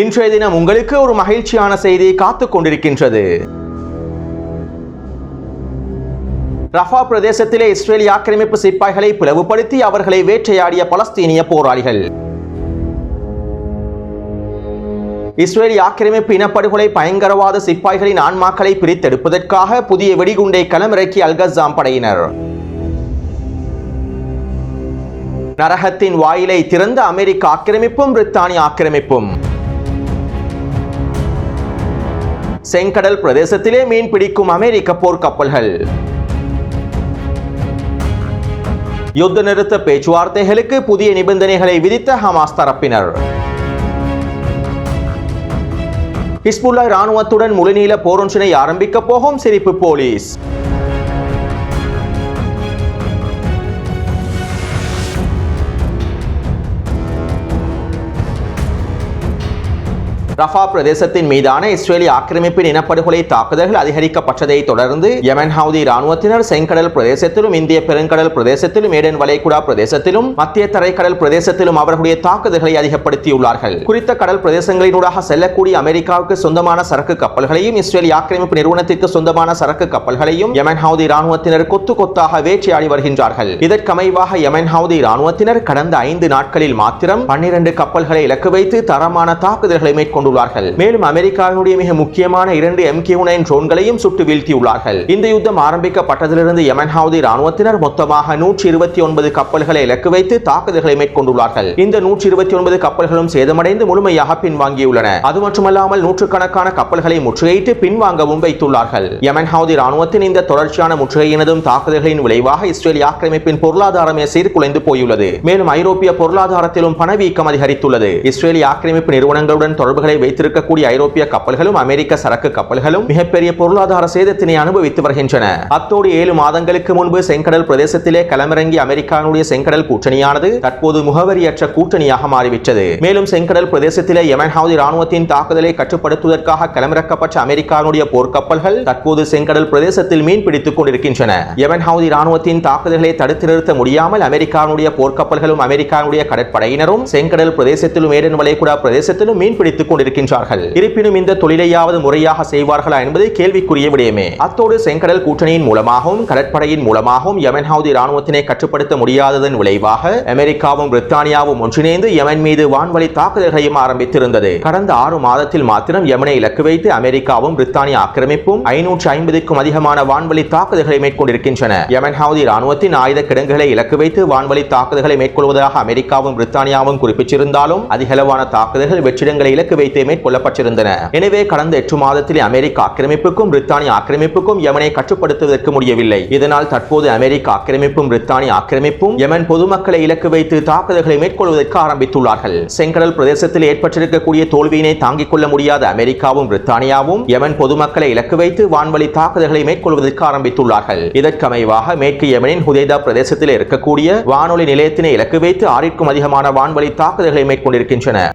இன்றைய தினம் உங்களுக்கு ஒரு மகிழ்ச்சியான செய்தி காத்துக் கொண்டிருக்கின்றது. ரஃபா பிரதேசத்திலே இஸ்ரேலிய ஆக்கிரமிப்பு சிப்பாய்களை பிளவுபடுத்தி அவர்களை வேட்டையாடிய பலஸ்தீனிய போராளிகள். இஸ்ரேலிய ஆக்கிரமிப்பு இனப்படுகொலை பயங்கரவாத சிப்பாய்களின் ஆன்மாக்களை பிரித்தெடுப்பதற்காக புதிய வெடிகுண்டை களமிறக்கி அல்கசாம் படையினர். நரகத்தின் வாயிலை திறந்த அமெரிக்க ஆக்கிரமிப்பும் பிரித்தானிய ஆக்கிரமிப்பும். செங்கடல் பிரதேசத்திலே மீன் பிடிக்கும் அமெரிக்க போர்க்கப்பல்கள். யுத்த நிறுத்த பேச்சுவார்த்தைகளுக்கு புதிய நிபந்தனைகளை விதித்த ஹமாஸ் தரப்பினர். ஹிஸ்புல்லா இராணுவத்துடன் முழுநீள போரொன்றினை ஆரம்பிக்கப் போகும் சிரிப்பு போலீஸ். ரஃபா பிரதேசத்தின் மீதான இஸ்ரேலிய ஆக்கிரமிப்பின் இனப்படுகொலை தாக்குதல்கள் அதிகரிக்கப்பட்டதை தொடர்ந்து யமன் ஹவுதி ராணுவத்தினர் செங்கடல் பிரதேசத்திலும் இந்திய பெருங்கடல் பிரதேசத்திலும் ஏடன் வளைகுடா பிரதேசத்திலும் மத்திய தரைக்கடல் பிரதேசத்திலும் அவர்களுடைய தாக்குதல்களை அதிகப்படுத்தியுள்ளார்கள். குறித்த கடல் பிரதேசங்களினூடாக செல்லக்கூடிய அமெரிக்காவுக்கு சொந்தமான சரக்கு கப்பல்களையும் இஸ்ரேலிய ஆக்கிரமிப்பு நிறுவனத்திற்கு சொந்தமான சரக்கு கப்பல்களையும் யமன் ஹவுதி ராணுவத்தினர் கொத்து கொத்தாக வேட்டையாடி வருகின்றார்கள். இதற்கமைவாக யமன் ஹவுதி ராணுவத்தினர் கடந்த ஐந்து நாட்களில் மாத்திரம் பன்னிரண்டு கப்பல்களை இலக்கு வைத்து தரமான தாக்குதல்களை மேற்கொண்டு கொண்டுள்ளார்கள். மேலும் அமெரிக்காவினுடைய மிக முக்கியமான இரண்டு எம் கியூ நைன் ட்ரோன்களையும் சுட்டு வீழ்த்தியுள்ளார்கள். இந்த யுத்தம் ஆரம்பிக்கப்பட்டதிலிருந்து யமன் ஹவுதி ராணுவத்தினர் மொத்தமாக நூற்றி இருபத்தி ஒன்பது கப்பல்களை இலக்கு வைத்து தாக்குதல்களை மேற்கொண்டுள்ளார்கள். இந்த நூற்றி இருபத்தி ஒன்பது கப்பல்களும் சேதமடைந்து முழுமையாக பின்வாங்கியுள்ளன. அது மட்டுமல்லாமல் நூற்றுக்கணக்கான கப்பல்களை முற்றுகையிட்டு பின்வாங்கவும் வைத்துள்ளார்கள். யமன் ஹவுதி ராணுவத்தின் இந்த தொடர்ச்சியான முற்றுகையினதும் தாக்குதல்களின் விளைவாக இஸ்ரேல் ஆக்கிரமிப்பின் பொருளாதாரமே சீர்குலைந்து போயுள்ளது. மேலும் ஐரோப்பிய பொருளாதாரத்திலும் பணவீக்கம் அதிகரித்துள்ளது. இஸ்ரேலிய ஆக்கிரமிப்பு நிறுவனங்களுடன் தொடர்புகளை வைத்திருக்கக்கூடிய ஐரோப்பிய கப்பல்களும் அமெரிக்க சரக்கு கப்பல்களும் மிகப்பெரிய பொருளாதார சேதத்தினை அனுபவித்து வருகின்றன. அத்தோடு ஏழு மாதங்களுக்கு முன்பு செங்கடல் பிரதேசத்திலே களமிறங்கிய அமெரிக்காவுடைய செங்கடல் கூட்டணியானது தற்போது முகவரியற்ற கூட்டணியாக மாறிவிட்டது. மேலும் செங்கடல் பிரதேசத்திலே யமன் ஹவுதி ராணுவத்தின் தாக்குதலை கட்டுப்படுத்துவதற்காக களமிறக்கப்பட்ட அமெரிக்காவுடைய போர்க்கப்பல்கள் தற்போது செங்கடல் பிரதேசத்தில் மீன் பிடித்துக் கொண்டிருக்கின்றன. யமன் ஹவுதி ராணுவத்தின் தாக்குதல்களை தடுத்து நிறுத்த முடியாமல் அமெரிக்காவுடைய போர்க்கப்பல்களும் அமெரிக்காவுடைய கடற்படையினரும் செங்கடல் பிரதேசத்திலும் ஏடன் வளைகுடா பிரதேசத்திலும் மீன் பிடித்துக் இருக்கின்றார்கள் இருப்பினும் இந்த தொழிலையாவது முறையாக செய்வார்களா என்பது கேள்விக்குரிய விடயமே. அத்தோடு செங்கடல் கூட்டணியின் மூலமாகவும் கடற்படையின் மூலமாகவும் யமன் ஹவுதி ராணுவத்தினை கட்டுப்படுத்த முடியாததன் விளைவாக அமெரிக்காவும் பிரித்தானியாவும் ஒன்றிணைந்து யமன் மீது வான்வழி தாக்குதல்களையும் ஆரம்பித்திருந்தது. கடந்த ஆறு மாதத்தில் மாத்திரம் யமனை இலக்கு வைத்து அமெரிக்காவும் பிரித்தானிய ஆக்கிரமிப்பும் ஐநூற்று ஐம்பதுக்கும் அதிகமான வான்வழி தாக்குதல்களை மேற்கொண்டிருக்கின்றன. யமன் ஹவுதி ராணுவத்தின் ஆயுத கிடங்குகளை இலக்கு வைத்து வான்வழி தாக்குதல்களை மேற்கொள்வதாக அமெரிக்காவும் பிரித்தானியாவும் குறிப்பிட்டிருந்தாலும் அதிகளவான தாக்குதல்கள் வெற்றிடங்களை இலக்கு வைத்து மேற்கொள்ளப்பட்டிருந்தன. எனவே கடந்த எட்டு மாதத்தில் அமெரிக்க ஆக்கிரமிப்புக்கும் பிரித்தானிய ஆக்கிரமிப்புக்கும் யமனை கட்டுப்படுத்துவதற்கு முடியவில்லை. இதனால் தற்போது அமெரிக்க ஆக்கிரமிப்பும் பிரித்தானிய ஆக்கிரமிப்பும் யமன் பொதுமக்களை இலக்கு வைத்து தாக்குதல்களை மேற்கொள்வதற்கு ஆரம்பித்துள்ளார்கள். செங்கடல் பிரதேசத்தில் ஏற்பட்டிருக்கக்கூடிய தோல்வியினை தாங்கிக் கொள்ள முடியாத அமெரிக்காவும் பிரித்தானியாவும் யமன் பொதுமக்களை இலக்கு வைத்து வான்வழி தாக்குதல்களை மேற்கொள்வதற்கு ஆரம்பித்துள்ளார்கள். இதற்கமைவாக மேற்கு யமனின் ஹுதைதா பிரதேசத்தில் இருக்கக்கூடிய வானொலி நிலையத்தினை இலக்கு வைத்து ஆறிற்கும் அதிகமான வான்வழி தாக்குதல்களை மேற்கொண்டிருக்கின்றன.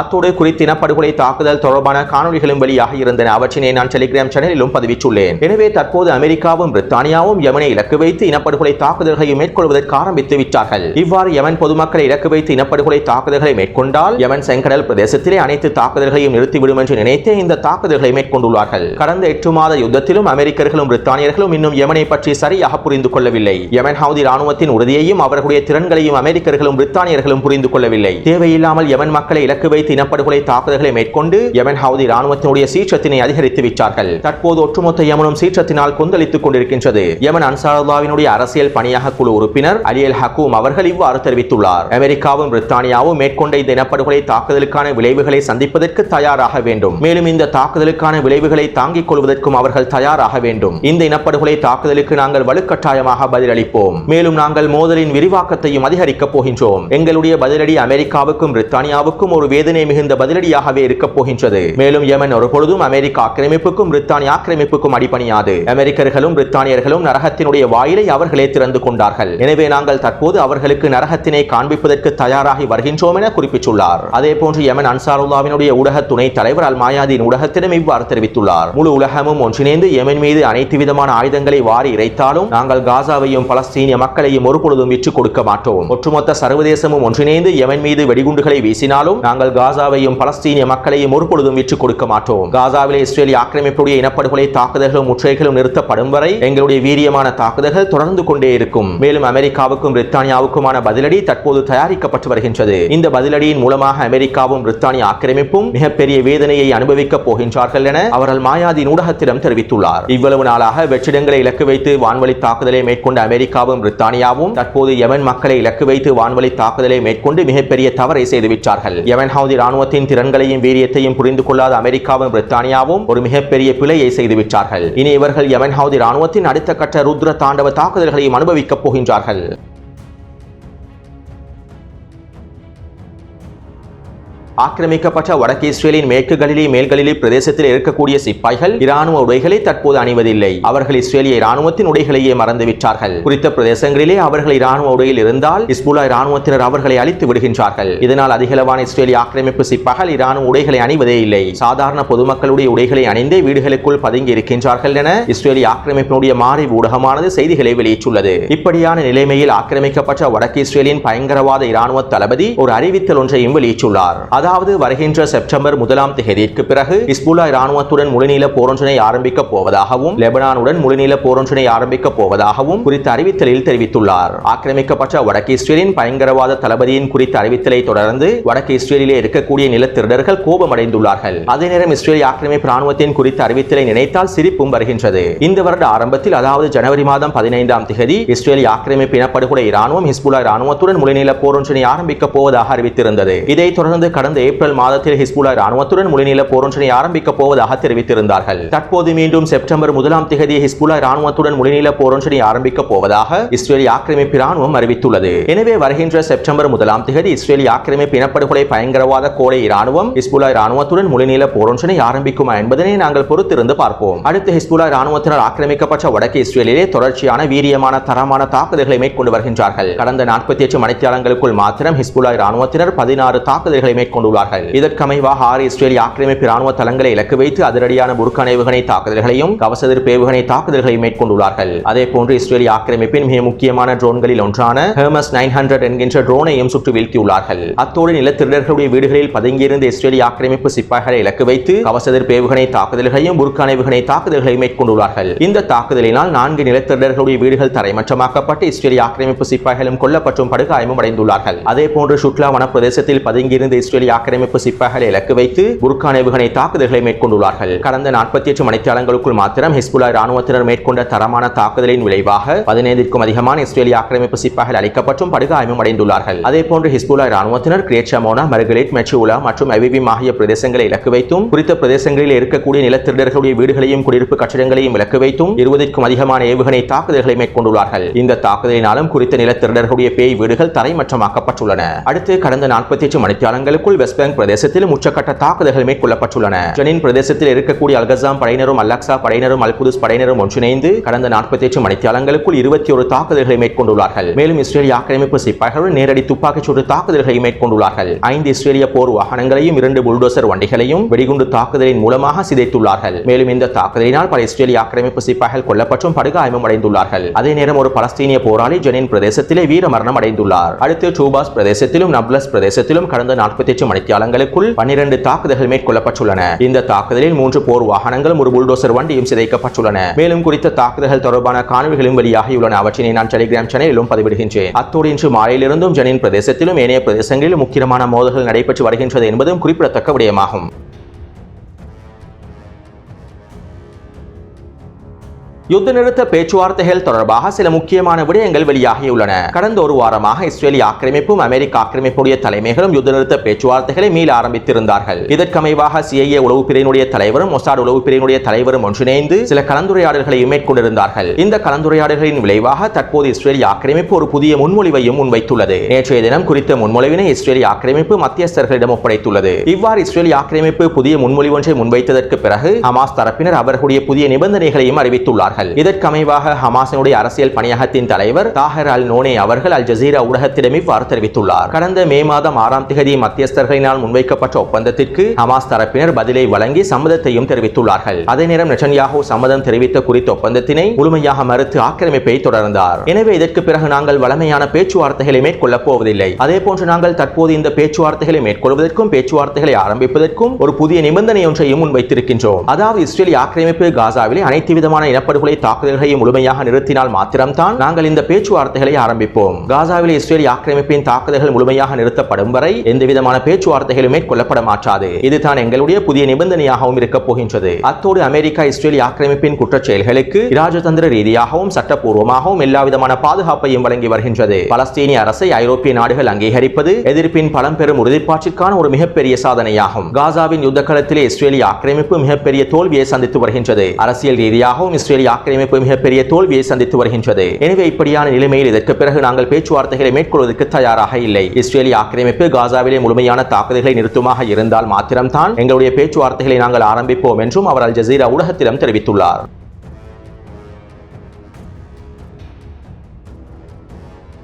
அத்தோடு குறித்த இனப்படுகொலை தாக்குதல் தொடர்பான காணொலிகளும் வெளியாக இருந்தன. அவற்றினை நான் டெலிகிராம் சேனலிலும் பதிவிட்டுள்ளேன். எனவே தற்போது அமெரிக்காவும் பிரித்தானியாவும் யமனை இலக்கு வைத்து இனப்படுகொலை தாக்குதல்களை மேற்கொள்வதற்கு ஆரம்பித்து விட்டார்கள். இவ்வாறு யமன் பொதுமக்களை இலக்கு வைத்து இனப்படுகொலை தாக்குதல்களை மேற்கொண்டால் யமன் செங்கடல் பிரதேசத்திலே அனைத்து தாக்குதல்களையும் நிறுத்திவிடும் என்று நினைத்தே இந்த தாக்குதல்களை மேற்கொண்டுள்ளார்கள். கடந்த எட்டு மாத யுத்தத்திலும் அமெரிக்கர்களும் பிரித்தானியர்களும் இன்னும் யமனை பற்றி சரியாக புரிந்து கொள்ளவில்லை. யமன் ஹவுதி ராணுவத்தின் உறுதியையும் அவர்களுடைய திறன்களையும் அமெரிக்கர்களும் பிரித்தானியர்களும் புரிந்து கொள்ளவில்லை. தேவையில்லாமல் யமன் மக்களை இலக்கு வைத்து இனப்படுகொலை தாக்குதல்களை மேற்கொண்டு யமன் ஹவுதி ராணுவத்தினுடைய சீற்றத்தினை அதிகரித்து விட்டார்கள். தற்போது ஒட்டுமொத்த யமனும் சீற்றத்தினால் கொந்தளித்துக் கொண்டிருக்கின்றது. யமன் அன்சாருல்லாவினுடைய அரசியல் பணியாக குழு உறுப்பினர் அலியல் ஹக்கூம் அவர்கள் இவ்வாறு தெரிவித்துள்ளார். அமெரிக்காவும் பிரித்தானியாவும் மேற்கொண்ட இந்த இனப்படுகொலை தாக்குதலுக்கான விளைவுகளை சந்திப்பதற்கு தயாராக வேண்டும். மேலும் இந்த தாக்குதலுக்கான விளைவுகளை தாங்கிக் கொள்வதற்கும் அவர்கள் தயாராக வேண்டும். இந்த இனப்படுகொலை தாக்குதலுக்கு நாங்கள் வலுக்கட்டாயமாக பதிலளிப்போம். மேலும் நாங்கள் மோதலின் விரிவாக்கத்தையும் அதிகரிக்கப் போகின்றோம். எங்களுடைய பதிலடி அமெரிக்காவுக்கும் பிரித்தானியாவுக்கும் ஒரு வேதனை வேதனை மிகுந்த பதிலடியாகவே இருக்கப் போகின்றது. மேலும் யமன் ஒரு பொழுதும் அமெரிக்க ஆக்கிரமிப்புக்கும் பிரித்தானிய ஆக்கிரமிப்புக்கும் அடிபணியாது. அமெரிக்கர்களும் பிரித்தானியர்களும் நரகத்தினுடைய வாயிலை அவர்களே திறந்து கொண்டார்கள். எனவே நாங்கள் தற்போது அவர்களுக்கு நரகத்தினை காண்பிப்பதற்கு தயாராகி வருகின்றோம் என குறிப்பிட்டுள்ளார். அதே போன்று யமன் அன்சாருல்லாவினுடைய ஊடக துணை தலைவர் அல் மாயாதீன் ஊடகத்திடம் இவ்வாறு தெரிவித்துள்ளார். முழு உலகமும் ஒன்றிணைந்து யமன் மீது அனைத்து விதமான ஆயுதங்களை வாரி இறைத்தாலும் நாங்கள் காசாவையும் பலஸ்தீனிய மக்களையும் ஒருபொழுதும் விற்றுக் கொடுக்க மாட்டோம். ஒட்டுமொத்த சர்வதேசமும் ஒன்றிணைந்து யமன் மீது வெடிகுண்டுகளை வீசினாலும் நாங்கள் காசாவையும் பலஸ்தீனிய மக்களையும் ஒருபொழுதும் விற்றுக் கொடுக்க மாட்டோம். காசாவிலே இஸ்ரேலிய ஆக்கிரமிப்புடைய இனப்படுகொலை தாக்குதல்களும் முற்றைகளும் நிறுத்தப்படும் வரை எங்களுடைய வீரியமான தாக்குதல்கள் தொடர்ந்து கொண்டே இருக்கும். மேலும் அமெரிக்காவுக்கும் பிரித்தானியாவுக்குமான பதிலடி தற்போது தயாரிக்கப்பட்டு வருகின்றது. இந்த பதிலடியின் மூலமாக அமெரிக்காவும் பிரித்தானிய ஆக்கிரமிப்பும் மிகப்பெரிய வேதனையை அனுபவிக்கப் போகின்றார்கள் என அவர்கள் மாயாதீன் ஊடகத்திடம் தெரிவித்துள்ளார். இவ்வளவு நாளாக வெற்றிடங்களை இலக்கு வைத்து வான்வழி தாக்குதலை மேற்கொண்ட அமெரிக்காவும் பிரித்தானியாவும் தற்போது யமன் மக்களை இலக்கு வைத்து வான்வழி தாக்குதலை மேற்கொண்டு மிகப்பெரிய தவறை செய்துவிட்டார்கள். யமன் ஹவுதி ராணுவத்தின் திறன்களையும் வீரியத்தையும் புரிந்து கொள்ளாத அமெரிக்காவும் பிரித்தானியாவும் ஒரு மிகப்பெரிய பிழையை செய்துவிட்டார்கள் இனி இவர்கள் யமன் ஹவுதி ராணுவத்தின் அடுத்த கட்ட ருத்ர தாண்டவ தாக்குதல்களையும் அனுபவிக்கப் போகின்றார்கள். ஆக்கிரமிக்கப்பட்ட வடக்கு இஸ்ரேலின் மேற்கு கலிலி மேல்கலிலி பிரதேசத்தில் இருக்கக்கூடிய சிப்பாய்கள் இராணுவ உடைகளை தற்போது அணிவதில்லை. அவர்கள் இஸ்ரேலிய இராணுவத்தின் உடைகளையே மறந்துவிட்டார்கள் குறித்த பிரதேசங்களிலே அவர்கள் இராணுவ உடையில் இருந்தால் இஸ்புல்லா இராணுவத்தினர் அவர்களை அழித்து விடுகின்றார்கள். இதனால் அதிகளவான இஸ்ரேலிய ஆக்கிரமிப்பு சிப்பாய்கள் இராணுவ உடைகளை அணிவதே இல்லை. சாதாரண பொதுமக்களுடைய உடைகளை அணிந்தே வீடுகளுக்குள் பதுங்கி இருக்கின்றார்கள் என இஸ்ரேலிய ஆக்கிரமிப்பினுடைய மாறி ஊடகமானது செய்திகளை வெளியிட்டுள்ளது. இப்படியான நிலைமையில் ஆக்கிரமிக்கப்பட்ட வடக்கு இஸ்ரேலின் பயங்கரவாத இராணுவ தளபதி ஒரு அறிவித்தல் ஒன்றையும் வெளியிட்டுள்ளார். அதாவது வருகின்ற செப்டம்பர் முதலாம் தேதிக்கு பிறகு இஸ்புல்லா இராணுவத்துடன் முழுநீள போரொன்றினை ஆரம்பிக்கப் போவதாகவும் லெபனானுடன் முழுநீள போரொன்றினை ஆரம்பிக்கப் போவதாகவும் குறித்த அறிவித்தலில் தெரிவித்துள்ளார். ஆக்கிரமிக்கப்பட்ட வடக்கு இஸ்ரேலின் பயங்கரவாத தளபதியின் குறித்த அறிவித்தலை தொடர்ந்து வடக்கு இஸ்ரேலிலே இருக்கக்கூடிய நிலத்திருடர்கள் கோபமடைந்துள்ளார்கள். அதே நேரம் இஸ்ரேல் ஆக்கிரமிப்பு ராணுவத்தின் குறித்த அறிவித்தலை நினைத்தால் சிரிப்பும் வருகின்றது. இந்த வருட ஆரம்பத்தில் அதாவது ஜனவரி மாதம் பதினைந்தாம் தேதி இஸ்ரேல் ஆக்கிரமிப்பு இனப்படுகொலை இராணுவம் ஹிஸ்புல்லா இராணுவத்துடன் முழுநீள போரொன்றினை ஆரம்பிக்கப் போவதாக அறிவித்திருந்தது. இதைத் தொடர்ந்து கடந்த ஏப்ரல் மாதத்தில் ஹிஸ்புல்லா ராணுவத்துடன் முழுநீள போரொன்றினை ஆரம்பிக்கப் போவதாக தெரிவித்திருந்தார்கள். தற்போது மீண்டும் செப்டம்பர் முதலாம் திகதி ஹிஸ்புல்லா ராணுவத்துடன் முழுநீள போரொன்றினை ஆரம்பிக்கப் போவதாக இஸ்ரேலி ஆக்கிரமிப்பு ராணுவம் அறிவித்துள்ளது. எனவே வருகின்ற செப்டம்பர் முதலாம் திகதி இஸ்ரேலி ஆக்கிரமிப்பு இனப்படுகொலை பயங்கரவாத கோடை ராணுவம் ஹிஸ்புல்லா ராணுவத்துடன் முழுநீள போரொன்றினை ஆரம்பிக்குமா என்பதனை நாங்கள் பொறுத்திருந்து பார்ப்போம். அடுத்து ஹிஸ்புல்லா ராணுவத்தினர் ஆக்கிரமிக்கப்பட்ட வடக்கு இஸ்ரேலிலே தொடர்ச்சியான வீரியமான தரமான தாக்குதல்களை மேற்கொண்டு வருகின்றார்கள். கடந்த நாற்பத்தி எட்டு மணித்தியாலங்களுக்குள் மாத்திரம் ஹிஸ்புல்லா ராணுவத்தினர் பதினாறு தாக்குதல்களை மேற்கொண்டு கொண்டுள்ளார்கள். இதற்கமைவாக ஆறு இஸ்ரேலிய ஆக்கிரமிப்பு ராணுவ தளங்களை இலக்கு வைத்து அதிரடியான புர்கான் ஏவுகணை தாக்குதல்களையும் கவசதிர்ப்பு ஏவுகணை தாக்குதல்களையும் மேற்கொண்டுள்ளார்கள். அதே போன்று இஸ்ரேலிய ஆக்கிரமிப்பின் மிக முக்கியமான ட்ரோன்களில் ஒன்றான ஹெர்மஸ் நைன் ஹண்ட்ரட் என்கின்ற ட்ரோனையும் சுட்டு வீழ்த்தியுள்ளார்கள். அத்தோடு நிலத்திருடர்களுடைய வீடுகளில் பதுங்கியிருந்த இஸ்ரேலிய ஆக்கிரமிப்பு சிப்பாய்களை இலக்கு வைத்து கவசதிர்ப்பு ஏவுகணை தாக்குதல்களையும் புர்கான் ஏவுகணை தாக்குதல்களையும் மேற்கொண்டுள்ளார்கள். இந்த தாக்குதலினால் நான்கு நிலத்திருடர்களுடைய வீடுகள் தரைமற்றமாக்கப்பட்டு இஸ்ரேலிய ஆக்கிரமிப்பு சிப்பாய்களும் கொல்லப்பட்டும் படுகாயமும் அடைந்துள்ளார்கள். அதே போன்று சுட்லா வனப்பிரதேசத்தில் பதுங்கியிருந்த இஸ்ரேலிய ஆக்கிரமிப்பு சிப்பாய்களை இலக்கு வைத்து புர்கான் ஏவுகணை தாக்குதல்களை மேற்கொண்டுள்ளார்கள். கடந்த நாற்பத்தி எட்டு மணித்தியாலங்களுக்குள் மாத்திரம் ஹிஸ்புல்லா ராணுவத்தினர் மேற்கொண்ட தரமான தாக்குதலின் விளைவாக பதினைந்திற்கும் அதிகமான இஸ்ரேலிய ஆக்கிரமிப்பு சிப்பாய்கள் அளிக்கப்பட்டும் படுகாயமும் அடைந்துள்ளார்கள். அதே போன்று ஹிஸ்புல்லா ராணுவத்தினர் கிரேச்சமோனா மர்கலேட் மெச்சுலா மற்றும் அவிவிம் ஆகிய பிரதேசங்களை இலக்கு வைத்தும் குறித்த பிரதேசங்களில் இருக்கக்கூடிய நிலத்திருடர்களுடைய வீடுகளையும் குடியிருப்பு கட்டிடங்களையும் இலக்கு வைத்தும் இருபதுக்கும் அதிகமான ஏவுகணை தாக்குதல்களை மேற்கொண்டுள்ளார்கள். இந்த தாக்குதலினாலும் குறித்த நிலத்திருடர்களுடைய பேய் வீடுகள் தரைமட்டமாக்கப்பட்டுள்ளன. அடுத்து கடந்த நாற்பத்தி எட்டு மணித்தியாலங்களுக்குள் வெஸ்ட் பேங்க் பிரதேசத்தில் உச்சக்கட்ட தாக்குதல்கள் மேற்கொள்ளப்பட்டுள்ளன. ஜனின் பிரதேசத்தில் இருக்கக்கூடிய அல்கசாம் படையினரும் அல்லாக்சா படையினரும் அல்குதுஸ் படையினரும் ஒன்றிணைந்து கடந்த நாற்பத்தி எட்டு மணித்தியாலங்களுக்குள் இருபத்தி ஒரு தாக்குதல்களை மேற்கொண்டுள்ளார்கள். மேலும் இஸ்ரேலிய ஆக்கிரமிப்பு சிப்பாய்கள் நேரடி துப்பாக்கிச் சூடு தாக்குதல்களை மேற்கொண்டுள்ளார்கள். ஐந்து இஸ்ரேலிய போர் வாகனங்களையும் இரண்டு புல்டோசர் வண்டிகளையும் வெடிகுண்டு தாக்குதலின் மூலமாக சிதைத்துள்ளார்கள். மேலும் இந்த தாக்குதலினால் பல இஸ்ரேலிய ஆக்கிரமிப்பு சிப்பாய்கள் கொல்லப்பட்டும் படுகாயமும் அடைந்துள்ளார்கள். அதே நேரம் ஒரு பலஸ்தீனிய போராளி ஜனின் பிரதேசத்திலே வீர மரணம் அடைந்துள்ளார். அடுத்து டூபாஸ் பிரதேசத்திலும் நப்லஸ் பிரதேசத்திலும் கடந்த நாற்பத்தி எட்டு மணித்தியாலங்களுக்குள் பன்னிரண்டு தாக்குதல்கள் மேற்கொள்ளப்பட்டுள்ளன. இந்த தாக்குதலில் மூன்று போர் வாகனங்களும் ஒரு புல்டோசர் வண்டியும் சிதைக்கப்பட்டுள்ளன. மேலும் குறித்த தாக்குதல்கள் தொடர்பான காணொலிகளும் வெளியாகியுள்ளன. அவற்றினை நான் டெலிகிராம் சேனலிலும் பதிவிடுகின்றேன். அத்தோடு இன்று மாலையிலிருந்தும் ஜனின் பிரதேசத்திலும் ஏனைய பிரதேசங்களிலும் முக்கியமான மோதல்கள் நடைபெற்று வருகின்றது என்பதும் குறிப்பிடத்தக்க விடயமாகும். யுத்த நிறுத்த பேச்சுவார்த்தைகள் தொடர்பாக சில முக்கியமான விடயங்கள் வெளியாகியுள்ளன கடந்த ஒரு வாரமாக இஸ்ரேலிய ஆக்கிரமிப்பும் அமெரிக்க ஆக்கிரமிப்புடைய தலைமைகளும் யுத்த நிறுத்த பேச்சுவார்த்தைகளை மீள ஆரம்பித்திருந்தார்கள் இதற்கமைவாக சிஐஏ உளவு பிரிவினுடைய தலைவரும் மொசாட் உளவு பிரிவினுடைய தலைவரும் ஒன்றிணைந்து சில கலந்துரையாடல்களையும் மேற்கொண்டிருந்தார்கள் இந்த கலந்துரையாடல்களின் விளைவாக தற்போது இஸ்ரேலிய ஆக்கிரமிப்பு ஒரு புதிய முன்மொழிவையும் முன்வைத்துள்ளது நேற்றைய தினம் குறித்த முன்மொழிவினை இஸ்ரேலிய ஆக்கிரமிப்பு மத்தியஸ்தர்களிடம் ஒப்படைத்துள்ளது இவ்வாறு இஸ்ரேலிய ஆக்கிரமிப்பு புதிய முன்மொழிவு ஒன்றை முன்வைத்ததற்கு பிறகு ஹமாஸ் தரப்பினர் அவர்களுடைய புதிய நிபந்தனைகளையும் அறிவித்துள்ளார்கள் இதற்கமைவாக ஹமாஸினுடைய அரசியல் பணியகத்தின் தலைவர் தாஹர் அல் நோனே அவர்கள் அல் ஜசீரா ஊடகத்திடம் இவ்வாறு தெரிவித்துள்ளார் கடந்த மே மாதம் ஆறாம் திகதி மத்தியஸ்தர்களினால் முன்வைக்கப்பட்ட ஒப்பந்தத்திற்கு ஹமாஸ் தரப்பினர் பதிலை வழங்கி சம்மதத்தையும் தெரிவித்துள்ளார்கள். அதே நேரம் நெச்சன்யாகோ சம்மதம் தெரிவித்த குறித்த ஒப்பந்தத்தினை முழுமையாக மறுத்து ஆக்கிரமிப்பை தொடர்ந்தார். எனவே இதற்கு பிறகு நாங்கள் வளமையான பேச்சுவார்த்தைகளை மேற்கொள்ளப் போவதில்லை. அதே போன்று நாங்கள் தற்போது இந்த பேச்சுவார்த்தைகளை மேற்கொள்வதற்கும் பேச்சுவார்த்தைகளை ஆரம்பிப்பதற்கும் ஒரு புதிய நிபந்தனை ஒன்றையும் முன்வைத்திருக்கின்றோம். அதாவது இஸ்ரேல் ஆக்கிரமிப்பு காசாவிலே அனைத்து விதமான இனப்படுகொலை தாக்குதல்களையும் முழுமையாக நிறுத்தினால் மாத்திரம்தான் நாங்கள் இந்த பேச்சுவார்த்தைகளை ஆரம்பிப்போம். காசாவில் இஸ்ரேல் ஆக்கிரமிப்பின் தாக்குதல்கள் முழுமையாக நிறுத்தப்படும் வரை எந்தவிதமான பேச்சுவார்த்தைகளும் மேற்கொள்ளப்பட மாட்டாது. இதுதான் எங்களுடைய புதிய நிபந்தனையாகவும் இருக்க போகின்றது. அத்தோடு அமெரிக்கா இஸ்ரேல் ஆக்கிரமிப்பின் குற்றச் செயல்களுக்கு இராஜதந்திர ரீதியாகவும் சட்டப்பூர்வமாகவும் எல்லாவிதமான பாதுகாப்பையும் வழங்கி வருகின்றது. பலஸ்தீனிய அரசை ஐரோப்பிய நாடுகள் அங்கீகரிப்பது எதிர்ப்பின் பலம் பெறும் உறுதிப்பாட்டிற்கான ஒரு மிகப்பெரிய சாதனையாகும். காசாவின் யுத்த களத்திலே இஸ்ரேலிய ஆக்கிரமிப்பு மிகப்பெரிய தோல்வியை சந்தித்து வருகின்றது. அரசியல் ரீதியாகவும் இஸ்ரேலிய ஆக்கிரமிப்பு மிகப்பெரிய தோல்வியை சந்தித்து வருகின்றது. எனவே இப்படியான நிலைமையில் இதற்கு பிறகு நாங்கள் பேச்சுவார்த்தைகளை மேற்கொள்வதற்கு தயாராக இல்லை. இஸ்ரேலிய ஆக்கிரமிப்பு காசாவிலே முழுமையான தாக்குதல்களை நிறுத்துமாக இருந்தால் மாத்திரம்தான் எங்களுடைய பேச்சுவார்த்தைகளை நாங்கள் ஆரம்பிப்போம் என்றும் அவர் அல் ஜசீரா ஊடகத்திடம் தெரிவித்துள்ளார்.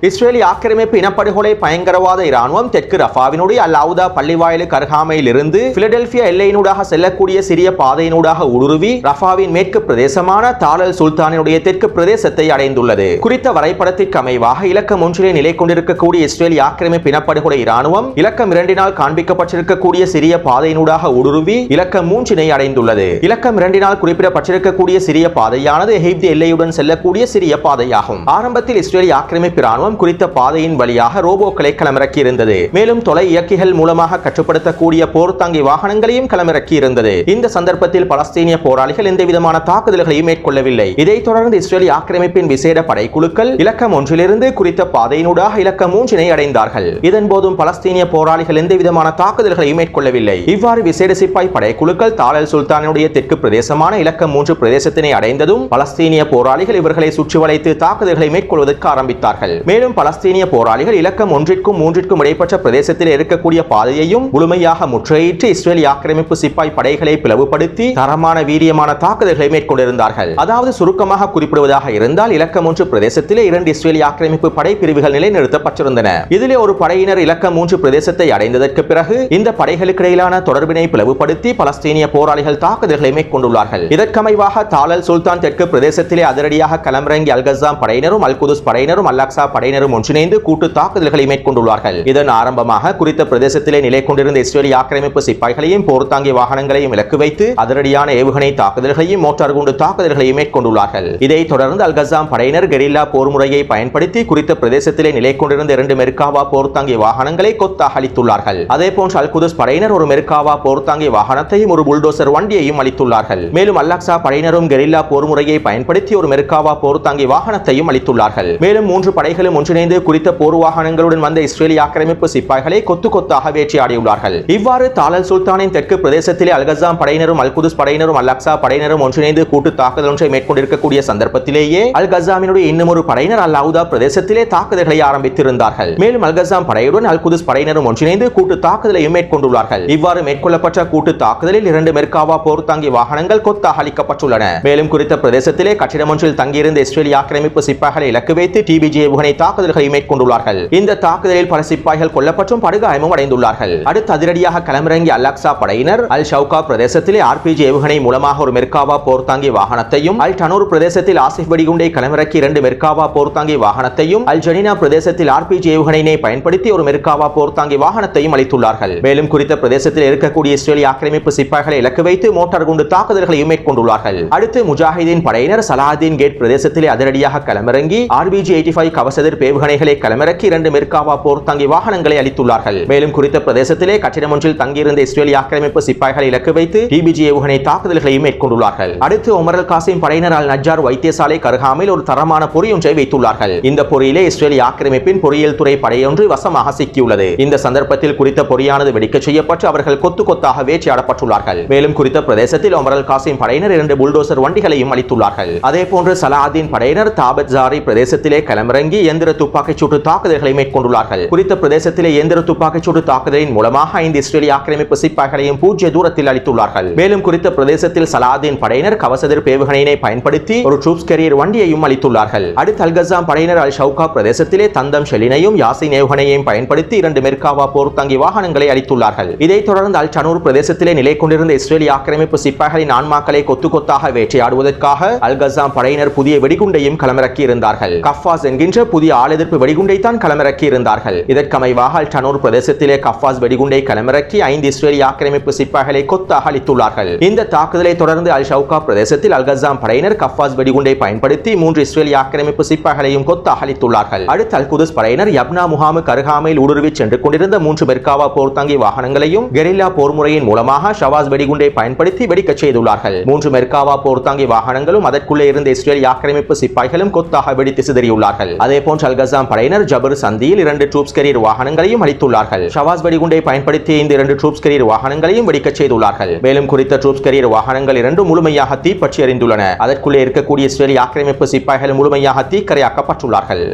இஸ்ரேலி ஆக்கிரமிப்பு இனப்படுகொலை பயங்கரவாத இராணுவம் தெற்கு ரஃபாவினுடைய அல்லாவுதா அவுதா பள்ளிவாயலுக்கு அருகாமையில் இருந்து பிலடெல்பியா எல்லையினூடாக செல்லக்கூடிய சிறிய பாதையினூடாக ஊடுருவி ரஃபாவின் மேற்கு பிரதேசமான தாலல் சுல்தானினுடைய தெற்கு பிரதேசத்தை அடைந்துள்ளது. குறித்த வரைபடத்திற்கு அமைவாக இலக்கம் ஒன்றிலே நிலை கொண்டிருக்கக்கூடிய இஸ்ரேலி ஆக்கிரமிப்பு இனப்படுகொலை இராணுவம் இலக்கம் இரண்டினால் காண்பிக்கப்பட்டிருக்கக்கூடிய சிறிய பாதையினூடாக ஊடுருவி இலக்கம் மூன்றினை அடைந்துள்ளது. இலக்கம் இரண்டினால் குறிப்பிடப்பட்டிருக்கக்கூடிய சிறிய பாதையானது எகிப்து எல்லையுடன் செல்லக்கூடிய சிறிய பாதையாகும். ஆரம்பத்தில் இஸ்ரேலி ஆக்கிரமிப்பு இராணுவம் குறித்த பாதையின் வழியாக ரோபோக்களை களமிறக்கி இருந்தது. மேலும் தொலை இயக்கிகள் மூலமாக கட்டுப்படுத்தக்கூடிய போர்த்தாங்கி வாகனங்களையும் களமிறக்கி இருந்தது. இந்த சந்தர்ப்பத்தில் பலஸ்தீனிய போராளிகள் எந்த விதமான தாக்குதல்களையும் மேற்கொள்ளவில்லை. இதைத் தொடர்ந்து இஸ்ரேலி ஆக்கிரமிப்பின் விசேட படைக்குழுக்கள் இலக்கம் ஒன்றிலிருந்து குறித்த பாதையினூடாக இலக்கம் மூன்றினை அடைந்தார்கள். இதன் போதும் பலஸ்தீனிய போராளிகள் எந்த விதமான தாக்குதல்களையும் மேற்கொள்ளவில்லை. இவ்வாறு விசேட சிப்பாய் படைக்குழுக்கள் தாலல் சுல்தானுடைய தெற்கு பிரதேசமான இலக்கம் மூன்று பிரதேசத்தினை அடைந்ததும் பலஸ்தீனிய போராளிகள் இவர்களை சுற்றி வளைத்து தாக்குதல்களை மேற்கொள்வதற்கு ஆரம்பித்தார்கள். மேலும் பலஸ்தீனிய போராளிகள் இலக்கம் ஒன்றிற்கும் மூன்றிற்கும் இடைப்பட்ட பிரதேசத்தில் இருக்கக்கூடிய பாதையையும் முழுமையாக முற்றுகையிட்டு இஸ்ரேலி ஆக்கிரமிப்பு சிப்பாய் படைகளை பிளவுபடுத்தி தரமான வீரியமான தாக்குதல்களை மேற்கொண்டிருந்தார்கள். அதாவது சுருக்கமாக குறிப்பிடுவதாக இருந்தால் இலக்கம் ஒன்று பிரதேசத்திலே இரண்டு இஸ்ரேலி ஆக்கிரமிப்பு படை பிரிவுகள் நிலைநிறுத்தப்பட்டிருந்தன இதிலே ஒரு படையினர் இலக்கம் மூன்று பிரதேசத்தை அடைந்ததற்கு பிறகு இந்த படைகளுக்கு இடையிலான தொடர்பினை பிளவுபடுத்தி பலஸ்தீனிய போராளிகள் தாக்குதல்களை மேற்கொண்டுள்ளார்கள். இதற்கமைவாக தாலல் சுல்தான் தெற்கு பிரதேசத்திலே அதிரடியாக களமிறங்கி அல்கசாம் படையினரும் அல் குதுஸ் படையினரும் அல்லாக்சா படை படையினரும் ஒன்றிணைந்து கூட்டு தாக்குதல்களை மேற்கொண்டுள்ளார்கள். இதன் ஆரம்பமாக குறித்த பிரதேசத்திலே நிலை கொண்டிருந்த இஸ்ரேலி ஆக்கிரமிப்பு சிப்பாய்களையும் போர்த்தாங்கி வாகனங்களையும் இலக்கு வைத்து அதிரடியான ஏவுகணை தாக்குதல்களையும் மோட்டார் குண்டு தாக்குதல்களையும் மேற்கொண்டுள்ளார்கள். இதைத் தொடர்ந்து அல்கசாம் படையினர் கெரில்லா போர் முறையை பயன்படுத்தி குறித்த பிரதேசத்திலே நிலை கொண்டிருந்த இரண்டு மெர்காவா போர்த்தாங்கி வாகனங்களை கொத்தாக அளித்துள்ளார்கள் அதே போன்று அல் படையினர் ஒரு மெர்காவா போர்த்தாங்கி வாகனத்தையும் ஒரு புல்டோசர் வண்டியையும் அளித்துள்ளார்கள் மேலும் அல்லாக்சா படையினரும் கெரில்லா போர் முறையை பயன்படுத்தி ஒரு மெர்காவா போர்த்தாங்கி வாகனத்தையும் அளித்துள்ளார்கள் மேலும் மூன்று படைகளும் ஒன்றிணைந்து குறித்த போர் வாகனங்களுடன் வந்த இஸ்ரேலிய ஆக்கிரமிப்பு சிப்பாய்களை கொத்து கொத்தாக வேட்டையாடியுள்ளார்கள் இவ்வாறு தாலல் சுல்தானின் தெற்கு பிரதேசத்திலே அல்கசாம் படையினரும் அல் குதுஸ் படையினரும் அல் படையினரும் ஒன்றிணைந்து கூட்டு தாக்குதல் ஒன்றை மேற்கொண்டிருக்கக்கூடிய சந்தர்ப்பத்திலேயே அல்கசாமினுடைய இன்னுமொரு இன்னும் ஒரு படையினர் அல் அவுதா பிரதேசத்திலே தாக்குதல்களை ஆரம்பித்திருந்தார்கள். மேலும் அல்கசாம் படையுடன் அல் குதுஸ் படையினரும் ஒன்றிணைந்து கூட்டு தாக்குதலையும் மேற்கொண்டுள்ளார்கள். இவ்வாறு மேற்கொள்ளப்பட்ட கூட்டு தாக்குதலில் இரண்டு மெர்காவா போர் தாங்கி வாகனங்கள் கொத்தாக அளிக்கப்பட்டுள்ளன. மேலும் குறித்த பிரதேசத்திலே கட்டிடம் ஒன்றில் தங்கியிருந்த இஸ்ரேலிய ஆக்கிரமிப்பு சிப்பாய்களை இலக்கு வைத்து டிபிஜே புகனை தாக்குதல்களை மேற்கொண்டுள்ளார்கள். இந்த தாக்குதலில் பல சிப்பாய்கள் கொல்லப்பட்டும் படுகாயமும் அடைந்துள்ளார்கள். அடுத்து அதிரடியாக களமிறங்கிய அல்லாக்சா படையினர் அல் ஷவுகா பிரதேசத்திலே ஆர்பிஜி ஏவுகணை மூலமாக ஒரு மெர்காவா போர்த்தாங்கி வாகனத்தையும் அல் டனூர் பிரதேசத்தில் ஆசிப் வெடிகுண்டை களமிறக்கி இரண்டு மெர்காவா போர்த்தாங்கி வாகனத்தையும் அல் ஜனினா பிரதேசத்தில் ஆர்பிஜி ஏவுகணையினை பயன்படுத்தி ஒரு மெர்காவா போர்த்தாங்கி வாகனத்தையும் அளித்துள்ளார்கள். மேலும் குறித்த பிரதேசத்தில் இருக்கக்கூடிய இஸ்ரேலிய ஆக்கிரமிப்பு சிப்பாய்களை இலக்கு வைத்து மோட்டார் குண்டு தாக்குதல்களையும் மேற்கொண்டுள்ளார்கள். அடுத்து முஜாஹிதீன் படையினர் சலாஹிதீன் கேட் பிரதேசத்திலே அதிரடியாக களமிறங்கி ஆர்பிஜி எயிட்டி ஃபைவ் கவசதிர் எதிர்ப்பு ஏவுகணைகளை களமிறக்கி இரண்டு மெர்காவா போர் தங்கி வாகனங்களை அளித்துள்ளார்கள். மேலும் குறித்த பிரதேசத்திலே கட்டிடம் ஒன்றில் தங்கியிருந்த இஸ்ரேலிய ஆக்கிரமிப்பு சிப்பாய்களை இலக்கு வைத்து டிபிஜி ஏவுகணை தாக்குதல்களையும் மேற்கொண்டுள்ளார்கள். அடுத்து ஒமரல் காசிம் படையினரால் நஜார் வைத்தியசாலை கருகாமில் ஒரு தரமான பொறியொன்றை வைத்துள்ளார்கள். இந்த பொறியிலே இஸ்ரேலிய ஆக்கிரமிப்பின் பொறியியல் துறை படையொன்று வசமாக சிக்கியுள்ளது. இந்த சந்தர்ப்பத்தில் குறித்த பொறியானது வெடிக்கச் செய்யப்பட்டு அவர்கள் கொத்து கொத்தாக வேட்டையாடப்பட்டுள்ளார்கள். மேலும் குறித்த பிரதேசத்தில் ஒமரல் காசிம் படையினர் இரண்டு புல்டோசர் வண்டிகளையும் அளித்துள்ளார்கள். அதே போன்று சலாஹின் படையினர் தாபத் ஜாரி பிரதேசத்திலே களமிறங்கி இயந்திர துப்பாக்கிச்சூட்டு தாக்குதல்களை மேற்கொண்டுள்ளார்கள். குறித்த பிரதேசத்திலே இயந்திர துப்பாக்கிச்சூட்டு தாக்குதலின் மூலமாக ஐந்து இஸ்ரேலிய ஆக்கிரமிப்பு சிப்பாய்களையும் பூஜ்ய தூரத்தில் அளித்துள்ளார்கள். மேலும் குறித்த பிரதேசத்தில் சலாதின் படையினர் கவசதிர் பேவுகணையினை பயன்படுத்தி ஒரு ட்ரூப்ஸ் கேரியர் வண்டியையும் அளித்துள்ளார்கள். அடுத்து அல்கசாம் படையினர் அல் ஷவுகா பிரதேசத்திலே தந்தம் ஷெலினையும் யாசின் ஏவுகணையையும் பயன்படுத்தி இரண்டு மெர்காவா போர் தங்கி வாகனங்களை அளித்துள்ளார்கள். இதைத் தொடர்ந்து அல் சனூர் பிரதேசத்திலே நிலை கொண்டிருந்த இஸ்ரேலிய ஆக்கிரமிப்பு சிப்பாய்களின் ஆன்மாக்களை கொத்து கொத்தாக வேட்டையாடுவதற்காக அல்கசாம் படையினர் புதிய வெடிகுண்டையும் களமிறக்கி இருந்தார்கள் கஃபாஸ் என்கின்ற புதிய ஆளெதிர்ப்பு வெடிகுண்டை தான் களமிறக்கி இருந்தார்கள் இதற்கமைவாக டனூர் பிரதேசத்திலே கஃபாஸ் வெடிகுண்டை களமிறக்கி ஐந்து இஸ்ரேலிய ஆக்கிரமிப்பு சிப்பாய்களை கொத்தாக அளித்துள்ளார்கள் இந்த தாக்குதலை தொடர்ந்து அல் ஷவுகா பிரதேசத்தில் அல்கசாம் படையினர் கஃபாஸ் வெடிகுண்டை பயன்படுத்தி மூன்று இஸ்ரேலிய ஆக்கிரமிப்பு சிப்பாய்களையும் கொத்தாக அளித்துள்ளார்கள் அடுத்து அல் குதுஸ் படையினர் யப்னா முகாமு கருகாமையில் ஊடுருவி சென்று கொண்டிருந்த மூன்று மெர்காவா போர் தங்கி வாகனங்களையும் கெரில்லா போர் முறையின் மூலமாக ஷவாஸ் வெடிகுண்டை பயன்படுத்தி வெடிக்கச் செய்துள்ளார்கள். மூன்று மெர்காவா போர் தாங்கி வாகனங்களும் அதற்குள்ளே இருந்த இஸ்ரேலிய ஆக்கிரமிப்பு சிப்பாய்களும் கொத்தாக வெடித்து சிதறியுள்ளார்கள். அதே போன்று அல்கசாம் படையினர் ஜபர் சந்தியில் இரண்டு ட்ரூப்ஸ் கரியர் வாகனங்களையும் அளித்துள்ளார்கள். ஷவாஸ் வெடிகுண்டை பயன்படுத்தி இந்த இரண்டு ட்ரூப்ஸ் கரியர் வாகனங்களையும் வெடிக்கச் செய்துள்ளார்கள். மேலும் குறித்த ட்ரூப்ஸ் கரியர் வாகனங்கள் இரண்டு முழுமையாக தீப்பற்றி அறிந்துள்ளன அதற்குள்ளே இருக்கக்கூடிய இஸ்ரேலி ஆக்கிரமிப்பு சிப்பாய்கள் முழுமையாக தீக்கரையாக்கப்பட்டுள்ளார்கள்.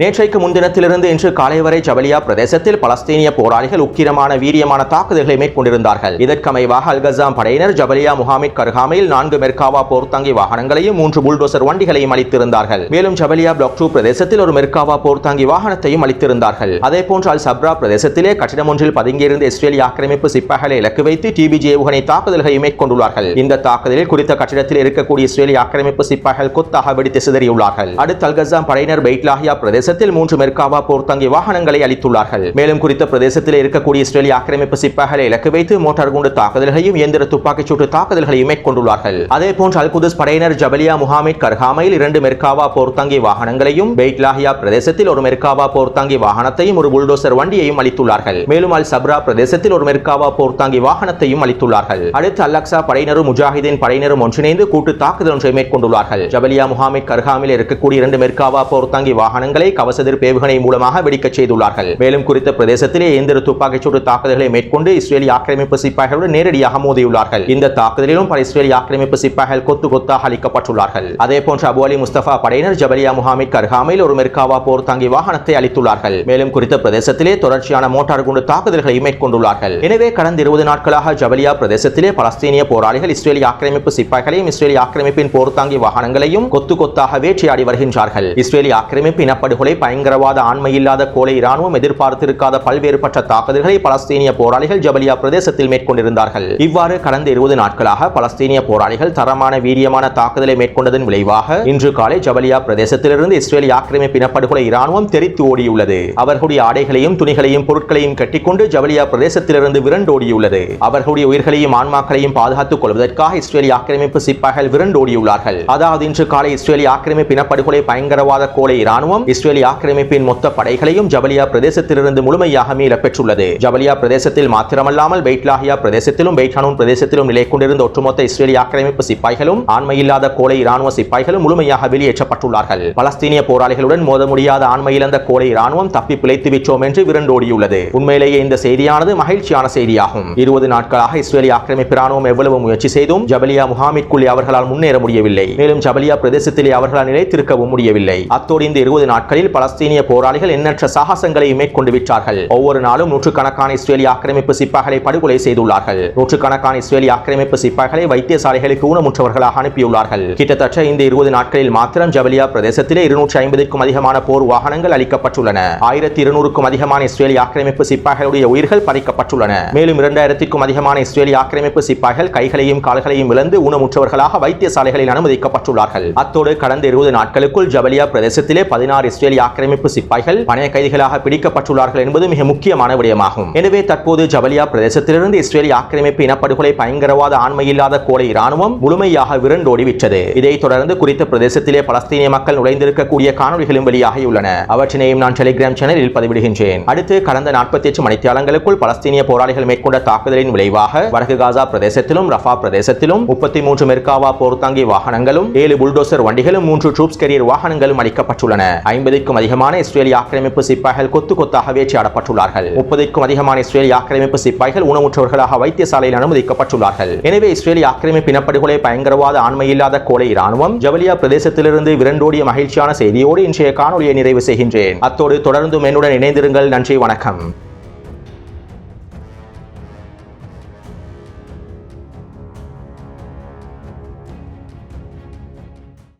நேற்றைக்கு முன்தினத்திலிருந்து இன்று காலை வரை ஜபலியா பிரதேசத்தில் பலஸ்தீனிய போராளிகள் உக்கிரமான வீரியமான தாக்குதல்களை மேற்கொண்டிருந்தார்கள். இதற்கமைவாக அல்கசாம் படையினர் ஜபலியா முகாமிட் கருகாமையில் நான்கு மெர்காவா போர்த்தாங்கி வாகனங்களையும் மூன்று புல்டோசர் வண்டிகளையும் அளித்திருந்தார்கள். மேலும் ஜபலியா பிளாக் டூ பிரதேசத்தில் ஒரு மெர்காவா போர்த்தாங்கி வாகனத்தையும் அளித்திருந்தார்கள். அதே போன்று அல் சப்ரா பிரதேசத்திலே கட்டிடம் ஒன்றில் பதுங்கியிருந்த இஸ்ரேலிய ஆக்கிரமிப்பு சிப்பாய்களை இலக்கு வைத்து டிபிஜி ஏவுகணை தாக்குதல்களை மேற்கொண்டுள்ளார்கள். இந்த தாக்குதலில் குறித்த கட்டிடத்தில் இருக்கக்கூடிய இஸ்ரேலிய ஆக்கிரமிப்பு சிப்பாய்கள் கொத்தாக வெடித்து சிதறியுள்ளார்கள். அடுத்து அல்கசாம் படையினர் பெய்ட்லாஹியா பிரதேச பிரதேசத்தில் மூன்று மெர்காவா போர்த்தங்கி வாகனங்களை அளித்துள்ளார்கள். மேலும் குறித்த பிரதேசத்தில் இருக்கக்கூடிய இஸ்ரேலிய ஆக்கிரமிப்பு சிப்பாய்களை இலக்கு வைத்து மோட்டார் குண்டு தாக்குதல்களையும் இயந்திர துப்பாக்கிச் சூட்டு தாக்குதல்களையும் மேற்கொண்டுள்ளார்கள். அதே போன்று அல்குதுஸ் படையினர் ஜபலியா முகாமிட் கர்ஹாமையில் இரண்டு மெர்காவா போர்த்தங்கி வாகனங்களையும் பெய்ட்லாஹியா பிரதேசத்தில் ஒரு மெர்காவா போர்த்தங்கி வாகனத்தையும் ஒரு புல்டோசர் வண்டியையும் அளித்துள்ளார்கள். மேலும் அல் சப்ரா பிரதேசத்தில் ஒரு மெர்காவா போர்த்தாங்கி வாகனத்தையும் அளித்துள்ளார்கள். அடுத்து அல்லக்சா படையினரும் முஜாஹிதீன் படையினரும் ஒன்றிணைந்து கூட்டு தாக்குதல் ஒன்றை மேற்கொண்டுள்ளார்கள். ஜபலியா முகாமிட் கர்ஹாமில் இருக்கக்கூடிய இரண்டு மெர்காவா போர்த்தாங்கி வாகனங்களை கவசதிர் பேவுகணை மூலமாக வெடிக்கச் செய்துள்ளார்கள். மேலும் குறித்த பிரதேசத்திலே இயந்திர துப்பாக்கிச்சூடு தாக்குதல்களை மேற்கொண்டு இஸ்ரேலிய ஆக்கிரமிப்பு சிப்பாய்களுடன் நேரடியாக மோதியுள்ளார்கள். இந்த தாக்குதலிலும் பல இஸ்ரேலிய ஆக்கிரமிப்பு சிப்பாய்கள் கொத்து கொத்தாக அளிக்கப்பட்டுள்ளார்கள் அதே போன்று அபு அலி முஸ்தபா படையினர் ஜபலியா முகாமிற்கு அருகாமையில் ஒரு மெர்காவா போர் தாங்கி வாகனத்தை அளித்துள்ளார்கள் மேலும் குறித்த பிரதேசத்திலே தொடர்ச்சியான மோட்டார் குண்டு தாக்குதல்களை மேற்கொண்டுள்ளார்கள். எனவே கடந்த இருபது நாட்களாக ஜபலியா பிரதேசத்திலே பலஸ்தீனிய போராளிகள் இஸ்ரேலிய ஆக்கிரமிப்பு சிப்பாய்களையும் இஸ்ரேலிய ஆக்கிரமிப்பின் போர் தாங்கி வாகனங்களையும் கொத்து கொத்தாக வேட்டையாடி வருகின்றார்கள். இஸ்ரேலிய ஆக்கிரமிப்பு இனப்படுகொலை தாக்குதலை பயங்கரவாத ஆண்மையில்லாத கோலை இராணுவம் எதிர்பார்த்திருக்காத பல்வேறுபட்ட தாக்குதல்களை பலஸ்தீனிய போராளிகள் ஜபலியா பிரதேசத்தில் மேற்கொண்டிருந்தார்கள். இவ்வாறு கடந்த இருபது நாட்களாக பலஸ்தீனிய போராளிகள் தரமான வீரியமான தாக்குதலை மேற்கொண்டதன் விளைவாக இன்று காலை ஜபலியா பிரதேசத்திலிருந்து இஸ்ரேலிய ஆக்கிரமிப்பு இனப்படுகொலை இராணுவம் தெரித்து ஓடியுள்ளது. அவர்களுடைய ஆடைகளையும் துணிகளையும் பொருட்களையும் கட்டிக்கொண்டு ஜபலியா பிரதேசத்திலிருந்து விரண்டோடியுள்ளது. அவர்களுடைய உயிர்களையும் ஆன்மாக்களையும் பாதுகாத்துக் கொள்வதற்காக இஸ்ரேலிய ஆக்கிரமிப்பு சிப்பாய்கள் விரண்டோடியுள்ளார்கள். அதாவது இன்று காலை இஸ்ரேலிய ஆக்கிரமிப்பு இனப்படுகொலை பயங்கரவாத கோலை இராணுவம் இஸ்ரேலிய ஆக்கிரமிப்பின் மொத்த படைகளையும் ஜபலியா பிரதேசத்திலிருந்து முழுமையாக மீளப்பெற்றுள்ளது ஜபலியா பிரதேசத்தில் மாத்திரமல்லாமல் பெய்ட்லாஹியா பிரதேசத்திலும் பெய்டானூன் பிரதேசத்திலும் நிலை கொண்டிருந்த ஒட்டுமொத்த இஸ்ரேலிய ஆக்கிரமிப்பு சிப்பாய்களும் ஆண்மையில்லாத கோலை இராணுவ சிப்பாய்களும் முழுமையாக வெளியேற்றப்பட்டுள்ளார்கள். பலஸ்தீனிய போராளிகளுடன் மோத முடியாத ஆண்மையிழந்த கோலை இராணுவம் தப்பி பிழைத்து விற்றோம் என்று விரண்டோடியுள்ளது. உண்மையிலேயே இந்த செய்தியானது மகிழ்ச்சியான செய்தியாகும். இருபது நாட்களாக இஸ்ரேலிய ஆக்கிரமிப்பு இராணுவம் எவ்வளவு முயற்சி செய்தும் ஜபலியா முகாமிற்குள்ளே அவர்களால் முன்னேற முடியவில்லை. மேலும் ஜபலியா பிரதேசத்திலே அவர்களால் நிலைத்திருக்கவும் முடியவில்லை. அத்தோடு இந்த இருபது நாட்களில் பலஸ்தீனிய போராளிகள் எண்ணற்ற சாகசங்களை மேற்கொண்டு விட்டார்கள். ஒவ்வொரு நாளும் நூற்றுக்கணக்கான இஸ்ரேலிய ஆக்கிரமிப்பு சிப்பாய்களை படுகொலை செய்துள்ளார்கள். நூற்றுக்கணக்கான இஸ்ரேலி ஆக்கிரமிப்பு சிப்பாய்களை வைத்தியசாலைகளுக்கு ஊனமுற்றவர்களாக அனுப்பியுள்ளார்கள். கிட்டத்தட்ட இந்த இருபது நாட்களில் மாத்திரம் ஜபலியா பிரதேசத்திலே இருநூற்றி ஐம்பதுக்கும் அதிகமான போர் வாகனங்கள் அளிக்கப்பட்டுள்ளன ஆயிரத்தி இருநூறுக்கும் அதிகமான இஸ்ரேலி ஆக்கிரமிப்பு சிப்பாய்களுடைய உயிர்கள் பறிக்கப்பட்டுள்ளன. மேலும் இரண்டாயிரத்திற்கும் அதிகமான இஸ்ரேலிய ஆக்கிரமிப்பு சிப்பாய்கள் கைகளையும் கால்களையும் இழந்து ஊனமுற்றவர்களாக வைத்தியசாலைகளில் அனுமதிக்கப்பட்டுள்ளார்கள். அத்தோடு கடந்த இருபது நாட்களுக்குள் ஜபலியா பிரதேசத்திலே பதினாறு இஸ்ரேல் இஸ்ரேலி ஆக்கிரமிப்பு சிப்பாய்கள் பணைய கைதிகளாக பிடிக்கப்பட்டுள்ளார்கள் என்பது மிக முக்கியமான விடயமாகும். எனவே தற்போது ஜபலியா பிரதேசத்திலிருந்து இஸ்ரேலி ஆக்கிரமிப்பு இனப்படுகொலை பயங்கரவாத ஆண்மையில்லாத கோலை இராணுவம் முழுமையாக விரண்டோடி விட்டது. இதைத் தொடர்ந்து குறித்த பிரதேசத்திலே பலஸ்தீனிய மக்கள் நுழைந்திருக்கக்கூடிய காணொலிகளும் வெளியாகியுள்ளன. அவற்றினையும் நான் டெலிகிராம் சேனலில் பதிவிடுகின்றேன். அடுத்து கடந்த நாற்பத்தி எட்டு மணித்தியாலங்களுக்குள் பலஸ்தீனிய போராளிகள் மேற்கொண்ட தாக்குதலின் விளைவாக வடக்கு காசா பிரதேசத்திலும் ரஃபா பிரதேசத்திலும் முப்பத்தி மூன்று மெர்காவா போர்த்தாங்கி வாகனங்களும் ஏழு புல்டோசர் வண்டிகளும் மூன்று ட்ரூப்ஸ் கெரியர் வாகனங்களும் அளிக்கப்பட்டுள்ளன. ஐம்பதுக்கும் அதிகமான இஸ்ரேலிய ஆக்கிரமிப்பு சிப்பாய்கள் கொத்து கொத்தாக வேட்டையாடப்பட்டுள்ளார்கள். முப்பதுக்கும் அதிகமான இஸ்ரேலிய ஆக்கிரமிப்பு சிப்பாய்கள் ஊனமுற்றவர்களாக வைத்தியசாலையில் அனுமதிக்கப்பட்டுள்ளார்கள். எனவே இஸ்ரேலிய ஆக்கிரமிப்பு இனப்படுகொலை பயங்கரவாத ஆண்மையில்லாத கோலை இராணுவம் ஜவலியா பிரதேசத்திலிருந்து விரண்டோடிய மகிழ்ச்சியான செய்தியோடு இன்றைய காணொலியை நிறைவு செய்கின்றேன். அத்தோடு தொடர்ந்து என்னுடன் இணைந்திருங்கள். நன்றி வணக்கம்.